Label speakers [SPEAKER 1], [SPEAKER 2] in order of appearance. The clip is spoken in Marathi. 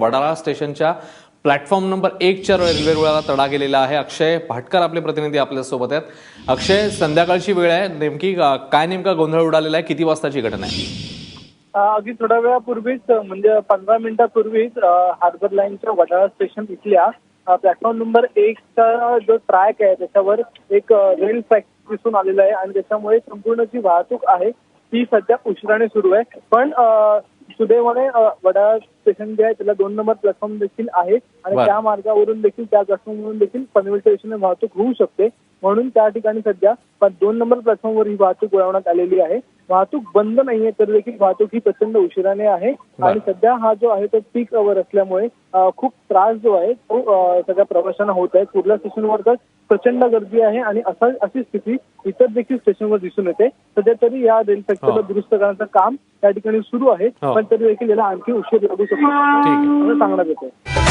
[SPEAKER 1] वडाळा स्टेशनच्या प्लॅटफॉर्म नंबर एकच्या रेल्वे रुळाला तडा गेलेला आहे. अक्षय भाटकर आपले प्रतिनिधी आपल्यासोबत आहेत. अक्षय संध्याकाळची वेळ आहे. नेमकी काय नेमका गोंधळ उडालेला आहे? किती वाजताची घटना आहे?
[SPEAKER 2] अगदी थोड्या वेळापूर्वीच म्हणजे पंधरा मिनिटापूर्वीच हार्बर लाईनच्या वडाळा स्टेशन इथल्या प्लॅटफॉर्म नंबर एकचा जो ट्रॅक आहे त्याच्यावर एक रेल ट्रॅक दिसून आलेला आहे. आणि त्याच्यामुळे संपूर्ण जी वाहतूक आहे ती सध्या उशिराने सुरू आहे. पण सुदैवाने वडाळा स्टेशन जे आहे त्याला दोन नंबर प्लॅटफॉर्म देखील आहे आणि. त्या मार्गावरून देखील त्या प्लॅटफॉर्मवरून देखील पनवेल स्टेशन वाहतूक होऊ शकते. म्हणून त्या ठिकाणी सध्या दोन नंबर प्लॅटफॉर्मवर ही वाहतूक वळवण्यात आलेली आहे. वाहतूक बंद नाहीये तर देखील वाहतूक ही प्रचंड उशिराने आहे. आणि सध्या हा जो आहे तो पीक अवर असल्यामुळे खूप त्रास जो आहे तो सगळ्या प्रवाशांना होत आहे. कुर्ला स्टेशनवर तर प्रचंड गर्दी आहे आणि असा अशी स्थिती इतर देखील स्टेशनवर दिसून येते. सध्या तरी या रेल फॅक्टरीला. दुरुस्त करण्याचं काम त्या ठिकाणी सुरू आहे. पण तरी देखील याला आणखी उशीर लागू शकतो. असं सांगण्यात येतं